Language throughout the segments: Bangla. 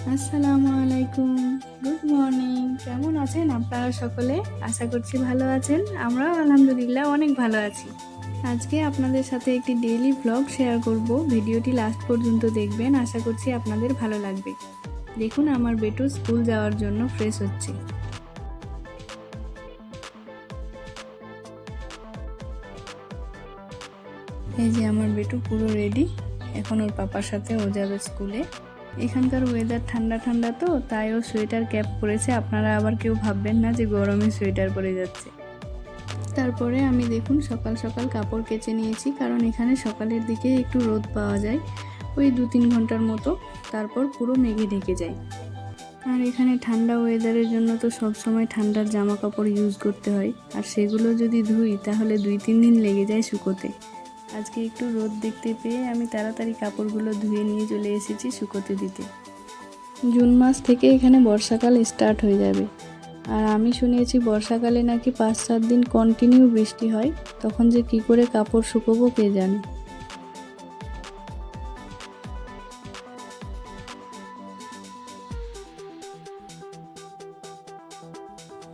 আসসালামু আলাইকুম। গুড মর্নিং কেমন আছেন আপনারা সকলে? আশা করছি ভালো আছেন। আমরাও আলহামদুলিল্লাহ অনেক ভালো আছি। আজকে আপনাদের সাথে একটি ডেইলি ব্লগ শেয়ার করব। ভিডিওটি লাস্ট পর্যন্ত দেখবেন। আশা করছি আপনাদের ভালো লাগবে। দেখুন, আমার বেটু স্কুল যাওয়ার জন্য ফ্রেশ হচ্ছে। এই যে আমার বেটু পুরো রেডি এখন ওর পাপার সাথে ও যাবে স্কুলে এখানকার ওয়েদার ঠান্ডা ঠান্ডা তো তাই ও সোয়েটার ক্যাপ পরেছে। আপনারা আবার কেউ ভাববেন না যে গরমে সোয়েটার পরে যাচ্ছে। তারপরে আমি দেখুন সকাল সকাল কাপড় কেচে নিয়েছি, কারণ এখানে সকালের দিকে একটু রোদ পাওয়া যায়। ওই দু তিন ঘণ্টার মতো, তারপর পুরো মেঘে ঢেকে যায়। আর এখানে ঠান্ডা ওয়েদারের জন্য তো সব সময় ঠান্ডার জামা কাপড় ইউজ করতে হয়। আর সেগুলো যদি ধুই, তাহলে দুই তিন দিন লেগে যায় শুকোতে। আজকে একটু রোদ দেখতে পেয়ে আমি তাড়াতাড়ি কাপড়গুলো ধুয়ে নিয়ে চলে এসেছি শুকোতে দিতে। জুন মাস থেকে এখানে বর্ষাকাল স্টার্ট হয়ে যাবে। আর আমি শুনেছি বর্ষাকালে নাকি পাঁচ সাত দিন কন্টিনিউ বৃষ্টি হয়, তখন যে কি করে কাপড় শুকোবো কে জানে?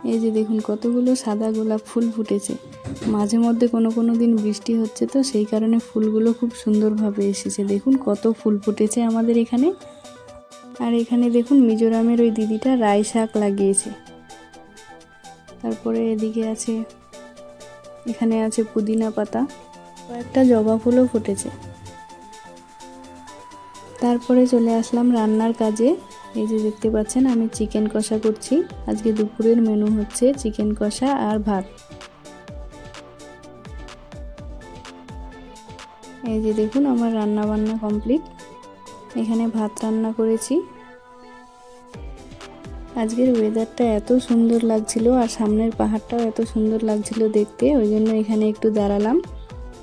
এই যে দেখুন, কতগুলো সাদা গোলাপ ফুল ফুটেছে। মাঝে মধ্যে কোনো কোনো দিন বৃষ্টি হচ্ছে তো, সেই কারণে ফুলগুলো খুব সুন্দরভাবে এসেছে। দেখুন, কত ফুল ফুটেছে আমাদের এখানে। আর এখানে দেখুন, মিজোরামের ওই দিদিটা রায় শাক লাগিয়েছে। তারপরে এদিকে আছে, এখানে আছে পুদিনা পাতা। কয়েকটা জবা ফুলও ফুটেছে। তারপরে চলে আসলাম রান্নার কাজে। এই যে দেখতে পাচ্ছেন, আমি চিকেন কষা করছি। আজকে দুপুরের মেনু হচ্ছে চিকেন কষা আর ভাত। এই যে দেখুন, আমার রান্না বান্না কমপ্লিট এখানে ভাত রান্না করেছি। আজকের ওয়েদারটা এত সুন্দর লাগছিল আর সামনের পাহাড়টাও এত সুন্দর লাগছিল দেখতে, ওই জন্য এখানে একটু দাঁড়ালাম।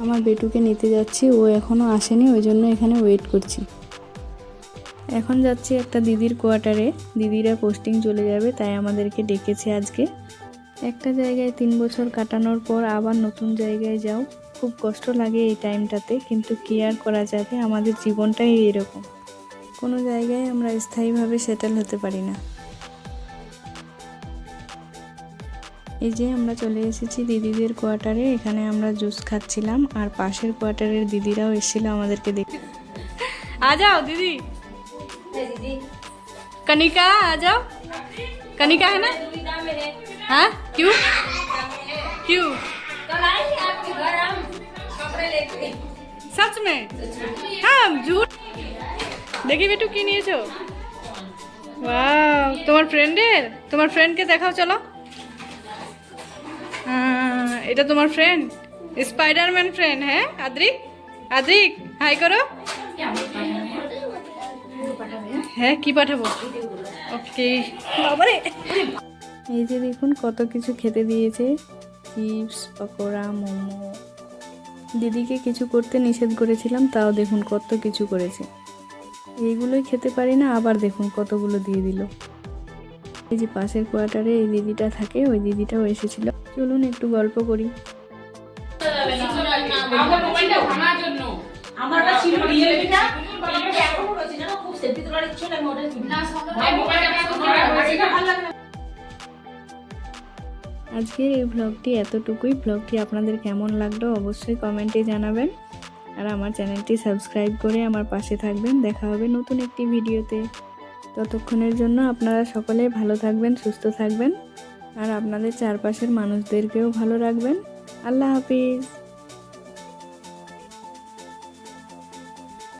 আমার বেটুকে নিতে যাচ্ছি, ও এখনও আসেনি, ওই জন্য এখানে ওয়েট করছি। এখন যাচ্ছি একটা দিদির কোয়ার্টারে। দিদিরা পোস্টিং চলে যাবে, তাই আমাদেরকে ডেকেছে আজকে। একটা জায়গায় তিন বছর কাটানোর পর আবার নতুন জায়গায় যাও। খুব কষ্ট লাগে এই টাইমটাতে কিন্তু কেয়ার করা যাবে? আমাদের জীবনটাই এরকম। কোনো জায়গায় আমরা স্থায়ীভাবে সেটেল হতে পারি না। এই যে আমরা চলে এসেছি দিদিদের কোয়ার্টারে, এখানে আমরা জুস খাচ্ছিলাম, আর পাশের কোয়ার্টারের দিদিরাও এসেছিল আমাদেরকে দেখতে। আ যাও, দিদি। कनिका आ जाओ कनिका है ना हाँ क्यों क्यों सच में हाँ झूठ দেখি বেটু কি নিয়েছো ওয়াও তোমার ফ্রেন্ডের তোমার ফ্রেন্ডকে দেখাও চলো আহ, এটা তোমার ফ্রেন্ড স্পাইডারম্যান ফ্রেন্ড হ্যাঁ আদ্রিক আদ্রিক হাই করো হ্যাঁ কি পাঠাবো? ওকে। বাবারে। এই যে দেখুন কত কিছু খেতে দিয়েছে। চিপস পকোড়া মোমো। দিদিকে কিছু করতে নিষেধ করেছিলাম তাও দেখুন কত কিছু করেছে। এইগুলোই খেতে পারি না আবার দেখুন কতগুলো দিয়ে দিল। এই যে পাশের কোয়ার্টারে এই দিদিটা থাকে ওই দিদিটাও এসেছিল। চলুন একটু গল্প করি। আমার মোবাইলটা ভাঙার জন্য। আমার কাছে ছিল রিয়েলমিটা সেলফি তোলার ইচ্ছে ওটা না ভালো লাগে না। আজকের এই ভ্লগটি এতটুকুই। ভ্লগটি আপনাদের কেমন লাগল অবশ্যই কমেন্টে জানাবেন। আর আমার চ্যানেলটি সাবস্ক্রাইব করে আমার পাশে থাকবেন। দেখা হবে নতুন একটি ভিডিওতে। ততক্ষণের জন্য আপনারা সকলে ভালো থাকবেন সুস্থ থাকবেন। আর আপনাদের চারপাশের মানুষদেরকেও ভালো রাখবেন। আল্লাহ হাফিজ।